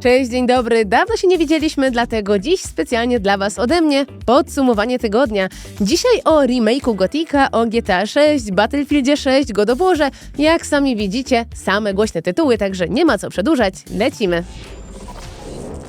Cześć, dzień dobry. Dawno się nie widzieliśmy, dlatego dziś specjalnie dla Was ode mnie podsumowanie tygodnia. Dzisiaj o remake'u Gotika, o GTA 6, Battlefieldzie 6, God of Warze. Jak sami widzicie, same głośne tytuły, także nie ma co przedłużać. Lecimy.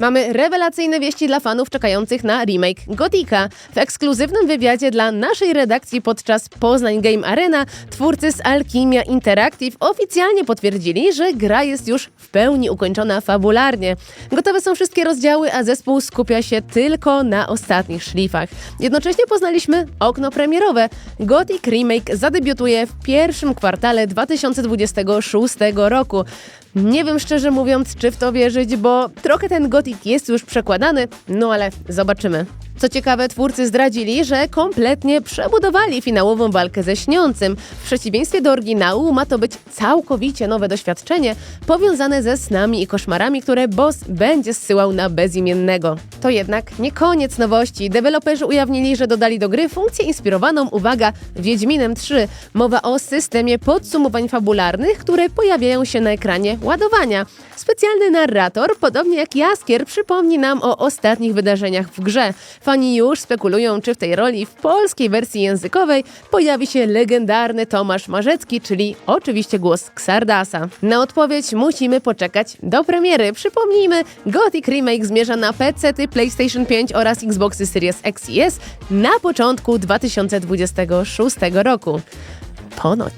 Mamy rewelacyjne wieści dla fanów czekających na remake Gotika. W ekskluzywnym wywiadzie dla naszej redakcji podczas Poznań Game Arena twórcy z Alchemia Interactive oficjalnie potwierdzili, że gra jest już w pełni ukończona fabularnie. Gotowe są wszystkie rozdziały, a zespół skupia się tylko na ostatnich szlifach. Jednocześnie poznaliśmy okno premierowe. Gothic Remake zadebiutuje w pierwszym kwartale 2026 roku. Nie wiem szczerze mówiąc, czy w to wierzyć, bo trochę ten gotik jest już przekładany, no ale zobaczymy. Co ciekawe, twórcy zdradzili, że kompletnie przebudowali finałową walkę ze śniącym. W przeciwieństwie do oryginału ma to być całkowicie nowe doświadczenie, powiązane ze snami i koszmarami, które boss będzie zsyłał na bezimiennego. To jednak nie koniec nowości. Deweloperzy ujawnili, że dodali do gry funkcję inspirowaną, uwaga, Wiedźminem 3. Mowa o systemie podsumowań fabularnych, które pojawiają się na ekranie ładowania. Specjalny narrator, podobnie jak Jaskier, przypomni nam o ostatnich wydarzeniach w grze. Fani już spekulują, czy w tej roli w polskiej wersji językowej pojawi się legendarny Tomasz Marzecki, czyli oczywiście głos Xardasa. Na odpowiedź musimy poczekać do premiery. Przypomnijmy, Gothic Remake zmierza na PC, PlayStation 5 oraz Xboxy Series X i S na początku 2026 roku. Ponoć.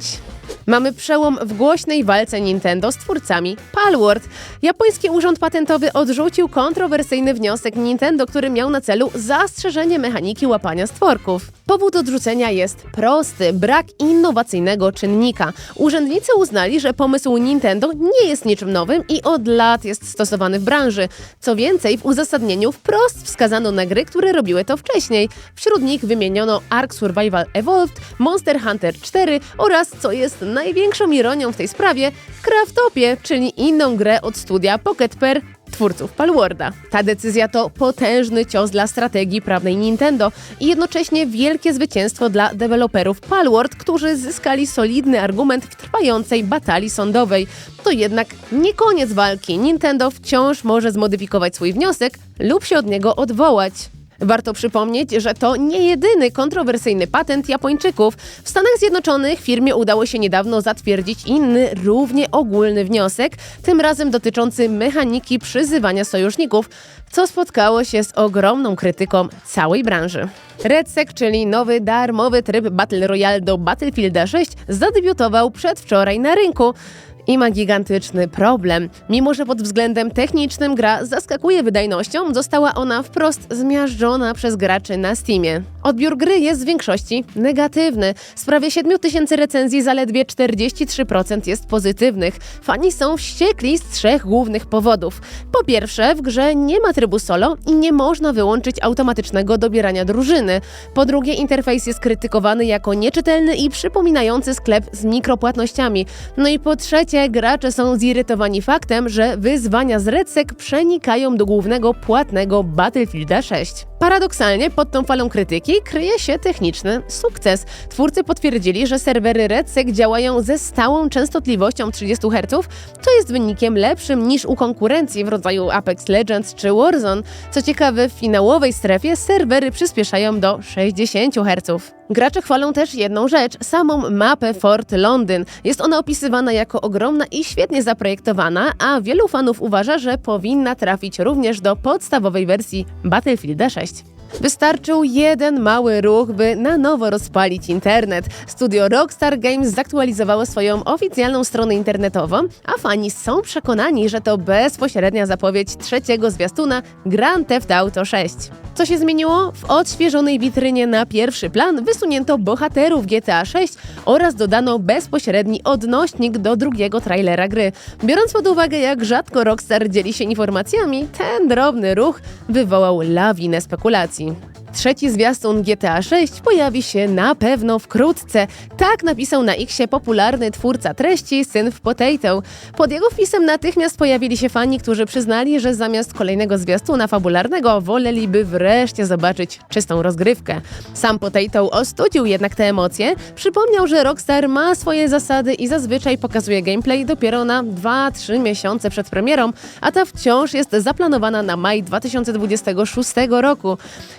Mamy przełom w głośnej walce Nintendo z twórcami Palworld. Japoński Urząd Patentowy odrzucił kontrowersyjny wniosek Nintendo, który miał na celu zastrzeżenie mechaniki łapania stworków. Powód odrzucenia jest prosty brak innowacyjnego czynnika. Urzędnicy uznali, że pomysł Nintendo nie jest niczym nowym i od lat jest stosowany w branży. Co więcej, w uzasadnieniu wprost wskazano na gry, które robiły to wcześniej. Wśród nich wymieniono Ark Survival Evolved, Monster Hunter 4 oraz, co jest największą ironią w tej sprawie, Craftopie, czyli inną grę od studia Pocket Pair twórców Palworda. Ta decyzja to potężny cios dla strategii prawnej Nintendo i jednocześnie wielkie zwycięstwo dla deweloperów Palworld, którzy zyskali solidny argument w trwającej batalii sądowej. To jednak nie koniec walki. Nintendo wciąż może zmodyfikować swój wniosek lub się od niego odwołać. Warto przypomnieć, że to nie jedyny kontrowersyjny patent Japończyków. W Stanach Zjednoczonych firmie udało się niedawno zatwierdzić inny, równie ogólny wniosek, tym razem dotyczący mechaniki przyzywania sojuszników, co spotkało się z ogromną krytyką całej branży. RedSec, czyli nowy darmowy tryb Battle Royale do Battlefielda 6, zadebiutował przedwczoraj na rynku i ma gigantyczny problem. Mimo, że pod względem technicznym gra zaskakuje wydajnością, została ona wprost zmiażdżona przez graczy na Steamie. Odbiór gry jest w większości negatywny. Z prawie 7000 recenzji zaledwie 43% jest pozytywnych. Fani są wściekli z trzech głównych powodów. Po pierwsze, w grze nie ma trybu solo i nie można wyłączyć automatycznego dobierania drużyny. Po drugie, interfejs jest krytykowany jako nieczytelny i przypominający sklep z mikropłatnościami. No i po trzecie, gracze są zirytowani faktem, że wyzwania z RedSec przenikają do głównego płatnego Battlefielda 6. Paradoksalnie pod tą falą krytyki kryje się techniczny sukces. Twórcy potwierdzili, że serwery RedSec działają ze stałą częstotliwością 30 Hz, co jest wynikiem lepszym niż u konkurencji w rodzaju Apex Legends czy Warzone. Co ciekawe, w finałowej strefie serwery przyspieszają do 60 Hz. Gracze chwalą też jedną rzecz, samą mapę Fort Londyn. Jest ona opisywana jako ogromna i świetnie zaprojektowana, a wielu fanów uważa, że powinna trafić również do podstawowej wersji Battlefielda 6. Wystarczył jeden mały ruch, by na nowo rozpalić internet. Studio Rockstar Games zaktualizowało swoją oficjalną stronę internetową, a fani są przekonani, że to bezpośrednia zapowiedź trzeciego zwiastuna Grand Theft Auto 6. Co się zmieniło? W odświeżonej witrynie na pierwszy plan wysunięto bohaterów GTA 6 oraz dodano bezpośredni odnośnik do drugiego trailera gry. Biorąc pod uwagę, jak rzadko Rockstar dzieli się informacjami, ten drobny ruch wywołał lawinę spekulacji. Мерсі. Trzeci zwiastun GTA 6 pojawi się na pewno wkrótce. Tak napisał na Xie popularny twórca treści Syn w Potato. Pod jego wpisem natychmiast pojawili się fani, którzy przyznali, że zamiast kolejnego zwiastuna fabularnego woleliby wreszcie zobaczyć czystą rozgrywkę. Sam Potato ostudził jednak te emocje, przypomniał, że Rockstar ma swoje zasady i zazwyczaj pokazuje gameplay dopiero na 2-3 miesiące przed premierą, a ta wciąż jest zaplanowana na maj 2026 roku.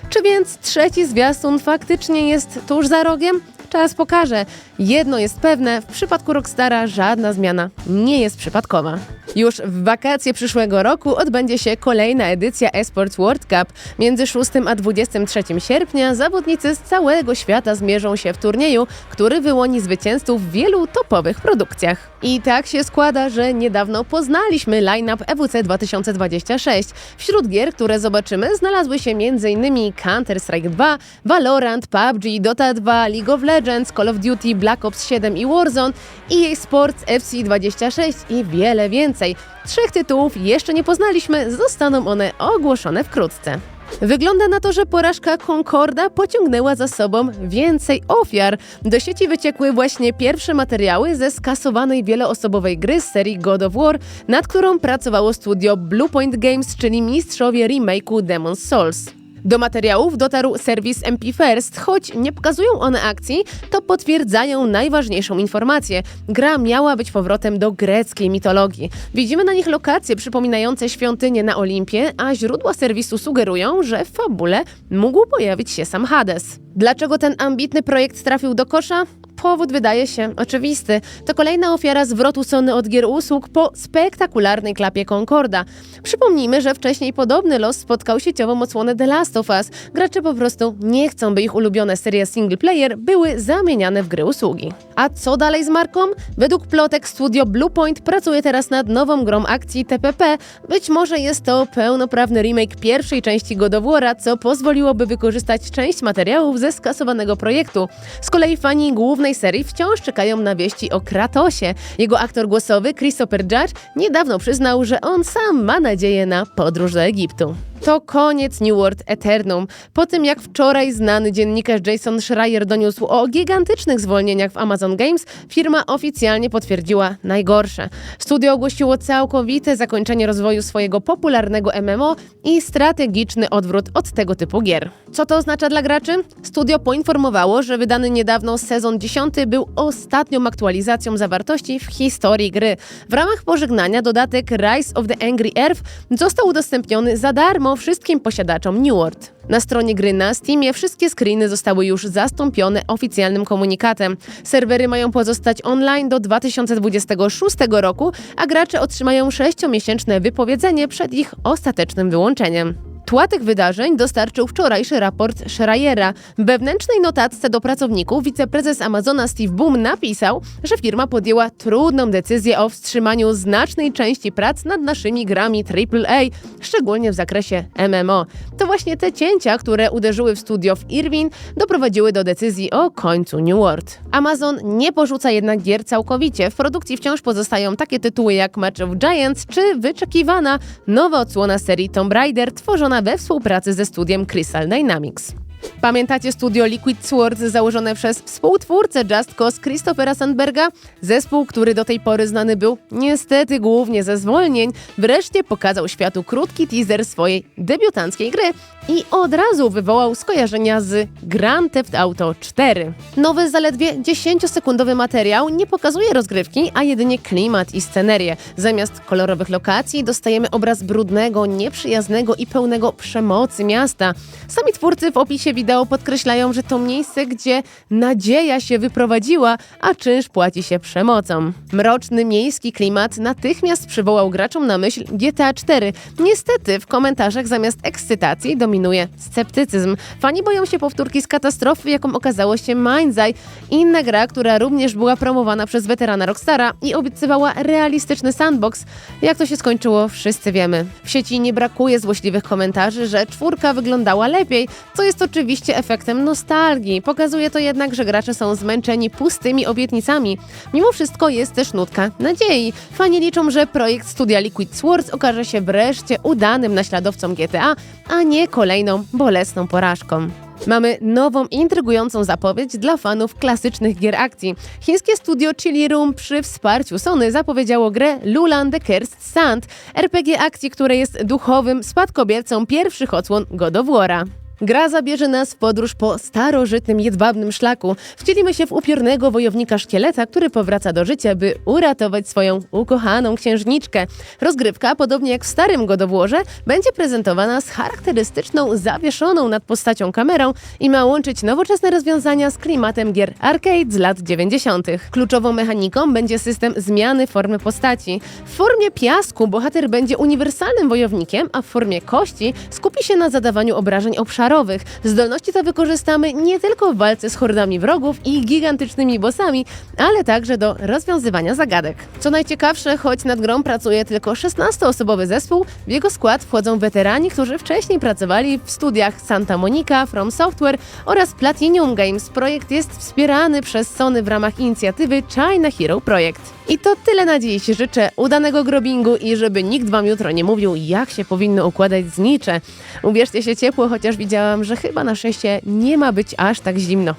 Czy więc trzeci zwiastun faktycznie jest tuż za rogiem? Czas pokaże. Jedno jest pewne, w przypadku Rockstara żadna zmiana nie jest przypadkowa. Już w wakacje przyszłego roku odbędzie się kolejna edycja Esports World Cup. Między 6 a 23 sierpnia zawodnicy z całego świata zmierzą się w turnieju, który wyłoni zwycięzców w wielu topowych produkcjach. I tak się składa, że niedawno poznaliśmy line-up EWC 2026. Wśród gier, które zobaczymy, znalazły się m.in. Counter-Strike 2, Valorant, PUBG, Dota 2, League of Legends, Call of Duty, Black Ops 7 i Warzone, EA Sports, FC 26 i wiele więcej. Trzech tytułów jeszcze nie poznaliśmy, zostaną one ogłoszone wkrótce. Wygląda na to, że porażka Concorda pociągnęła za sobą więcej ofiar. Do sieci wyciekły właśnie pierwsze materiały ze skasowanej wieloosobowej gry z serii God of War, nad którą pracowało studio Bluepoint Games, czyli mistrzowie remake'u Demon's Souls. Do materiałów dotarł serwis MP First, choć nie pokazują one akcji, to potwierdzają najważniejszą informację. Gra miała być powrotem do greckiej mitologii. Widzimy na nich lokacje przypominające świątynię na Olimpie, a źródła serwisu sugerują, że w fabule mógł pojawić się sam Hades. Dlaczego ten ambitny projekt trafił do kosza? Powód wydaje się oczywisty. To kolejna ofiara zwrotu Sony od gier usług po spektakularnej klapie Concorda. Przypomnijmy, że wcześniej podobny los spotkał sieciową odsłonę The Last of Us. Gracze po prostu nie chcą, by ich ulubione serie single player były zamieniane w gry usługi. A co dalej z marką? Według plotek studio Bluepoint pracuje teraz nad nową grą akcji TPP. Być może jest to pełnoprawny remake pierwszej części God of War'a, co pozwoliłoby wykorzystać część materiałów ze skasowanego projektu. Z kolei fani głównej serii wciąż czekają na wieści o Kratosie. Jego aktor głosowy, Christopher Judge, niedawno przyznał, że on sam ma nadzieję na podróż do Egiptu. To koniec New World Eternum. Po tym jak wczoraj znany dziennikarz Jason Schreier doniósł o gigantycznych zwolnieniach w Amazon Games, firma oficjalnie potwierdziła najgorsze. Studio ogłosiło całkowite zakończenie rozwoju swojego popularnego MMO i strategiczny odwrót od tego typu gier. Co to oznacza dla graczy? Studio poinformowało, że wydany niedawno sezon 10 był ostatnią aktualizacją zawartości w historii gry. W ramach pożegnania dodatek Rise of the Angry Earth został udostępniony za darmo wszystkim posiadaczom New World. Na stronie gry na Steamie wszystkie screeny zostały już zastąpione oficjalnym komunikatem. Serwery mają pozostać online do 2026 roku, a gracze otrzymają 6-miesięczne wypowiedzenie przed ich ostatecznym wyłączeniem. Tła tych wydarzeń dostarczył wczorajszy raport Schreiera. W wewnętrznej notatce do pracowników wiceprezes Amazona Steve Boom napisał, że firma podjęła trudną decyzję o wstrzymaniu znacznej części prac nad naszymi grami AAA, szczególnie w zakresie MMO. To właśnie te cięcia, które uderzyły w studio w Irvine, doprowadziły do decyzji o końcu New World. Amazon nie porzuca jednak gier całkowicie. W produkcji wciąż pozostają takie tytuły jak Match of Giants czy wyczekiwana nowa odsłona serii Tomb Raider tworzona we współpracy ze studiem Crystal Dynamics. Pamiętacie studio Liquid Swords założone przez współtwórcę Just Cause Christophera Sandberga? Zespół, który do tej pory znany był niestety głównie ze zwolnień, wreszcie pokazał światu krótki teaser swojej debiutanckiej gry i od razu wywołał skojarzenia z Grand Theft Auto 4. Nowy, zaledwie 10-sekundowy materiał nie pokazuje rozgrywki, a jedynie klimat i scenerię. Zamiast kolorowych lokacji dostajemy obraz brudnego, nieprzyjaznego i pełnego przemocy miasta. Sami twórcy w opisie wideo podkreślają, że to miejsce, gdzie nadzieja się wyprowadziła, a czynsz płaci się przemocą. Mroczny miejski klimat natychmiast przywołał graczom na myśl GTA 4. Niestety w komentarzach zamiast ekscytacji dominuje sceptycyzm. Fani boją się powtórki z katastrofy, jaką okazało się Mindseye, inna gra, która również była promowana przez weterana Rockstara i obiecywała realistyczny sandbox. Jak to się skończyło, wszyscy wiemy. W sieci nie brakuje złośliwych komentarzy, że czwórka wyglądała lepiej, co jest oczywiście oczywiście efektem nostalgii. Pokazuje to jednak, że gracze są zmęczeni pustymi obietnicami. Mimo wszystko jest też nutka nadziei. Fani liczą, że projekt studia Liquid Swords okaże się wreszcie udanym naśladowcą GTA, a nie kolejną bolesną porażką. Mamy nową, intrygującą zapowiedź dla fanów klasycznych gier akcji. Chińskie studio Chili Room przy wsparciu Sony zapowiedziało grę Lulan the Cursed Sand, RPG akcji, które jest duchowym spadkobiercą pierwszych odsłon God of War'a. Gra zabierze nas w podróż po starożytnym jedwabnym szlaku. Wcielimy się w upiornego wojownika szkieleta, który powraca do życia, by uratować swoją ukochaną księżniczkę. Rozgrywka, podobnie jak w starym God of Warze, będzie prezentowana z charakterystyczną, zawieszoną nad postacią kamerą i ma łączyć nowoczesne rozwiązania z klimatem gier arcade z lat 90. Kluczową mechaniką będzie system zmiany formy postaci. W formie piasku bohater będzie uniwersalnym wojownikiem, a w formie kości skupi się na zadawaniu obrażeń obszarowych. Zdolności te wykorzystamy nie tylko w walce z hordami wrogów i gigantycznymi bossami, ale także do rozwiązywania zagadek. Co najciekawsze, choć nad grą pracuje tylko 16-osobowy zespół, w jego skład wchodzą weterani, którzy wcześniej pracowali w studiach Santa Monica, From Software oraz Platinum Games. Projekt jest wspierany przez Sony w ramach inicjatywy China Hero Project. I to tyle na dziś. Życzę udanego grobingu i żeby nikt wam jutro nie mówił, jak się powinno układać znicze. Ubierzcie się ciepło, chociaż widziałam, że chyba na szczęście nie ma być aż tak zimno.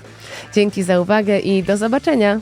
Dzięki za uwagę i do zobaczenia.